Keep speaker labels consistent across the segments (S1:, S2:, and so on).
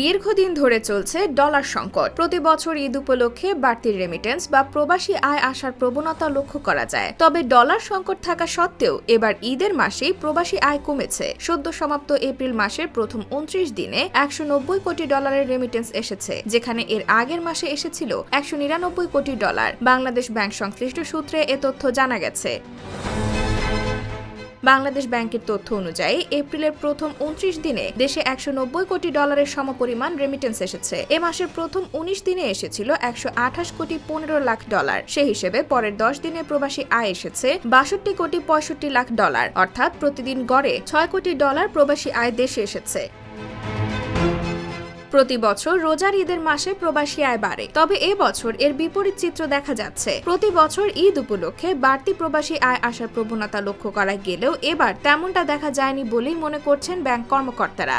S1: দীর্ঘদিন ধরে চলছে ডলার সংকট। প্রতি বছর ঈদ উপলক্ষে বাড়তি রেমিটেন্স বা প্রবাসী আয় আসার প্রবণতা লক্ষ্য করা যায়। তবে ডলার সংকট থাকা সত্ত্বেও এবার ঈদের মাসেই প্রবাসী আয় কমেছে। সদ্য সমাপ্ত এপ্রিল মাসের প্রথম উনত্রিশ দিনে একশো নব্বই কোটি ডলারের রেমিটেন্স এসেছে, যেখানে এর আগের মাসে এসেছিল একশো নিরানব্বই কোটি ডলার। বাংলাদেশ ব্যাংক সংশ্লিষ্ট সূত্রে এ তথ্য জানা গেছে। বাংলাদেশ ব্যাংকের তথ্য অনুযায়ী, এপ্রিলের প্রথম উনত্রিশ দিনে দেশে একশো নব্বই কোটি ডলারের সমপরিমাণ রেমিটেন্স এসেছে। এ মাসের প্রথম উনিশ দিনে এসেছিল একশো আঠাশ কোটি পনেরো লাখ ডলার। সে হিসেবে পরের দশ দিনে প্রবাসী আয় এসেছে বাষট্টি কোটি পঁয়ষট্টি লাখ ডলার। অর্থাৎ প্রতিদিন গড়ে ছয় কোটি ডলার প্রবাসী আয় দেশে এসেছে। প্রতি বছর রোজার ঈদের মাসে প্রবাসী আয় বাড়ে। তবে এ বছর এর বিপরীত চিত্র দেখা যাচ্ছে। প্রতি বছর ঈদ উপলক্ষে বাড়তি প্রবাসী আয় আসার প্রবণতা লক্ষ্য করা গেলেও এবার তেমনটা দেখা যায়নি বলেই মনে করছেন ব্যাংক কর্মকর্তারা।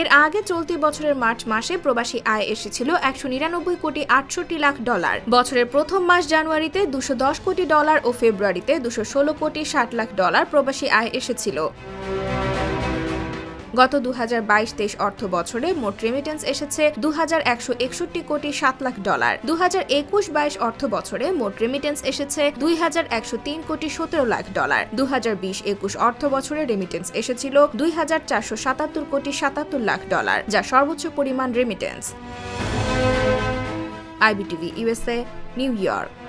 S1: এর আগে চলতি বছরের মার্চ মাসে প্রবাসী আয় এসেছিল একশো নিরানব্বই কোটি আটষট্টি লাখ ডলার। বছরের প্রথম মাস জানুয়ারিতে দুশো দশ কোটি ডলার ও ফেব্রুয়ারিতে দুশো ষোলো কোটি ষাট লাখ ডলার প্রবাসী আয় এসেছিল। গত দু হাজার বাইশ তেইশ অর্থ বছরে মোট রেমিটেন্স এসেছে দু হাজার একশো একষট্টি কোটি সাত লাখ ডলার। দু হাজার একুশ বাইশ অর্থ বছরে মোট রেমিটেন্স এসেছে দুই হাজার একশো তিন কোটি সতেরো লাখ ডলার। দু হাজার বিশ একুশ অর্থ বছরে রেমিটেন্স এসেছিল দুই হাজার চারশো সাতাত্তর কোটি সাতাত্তর লাখ ডলার, যা সর্বোচ্চ পরিমাণ remittance IBTV USA New York.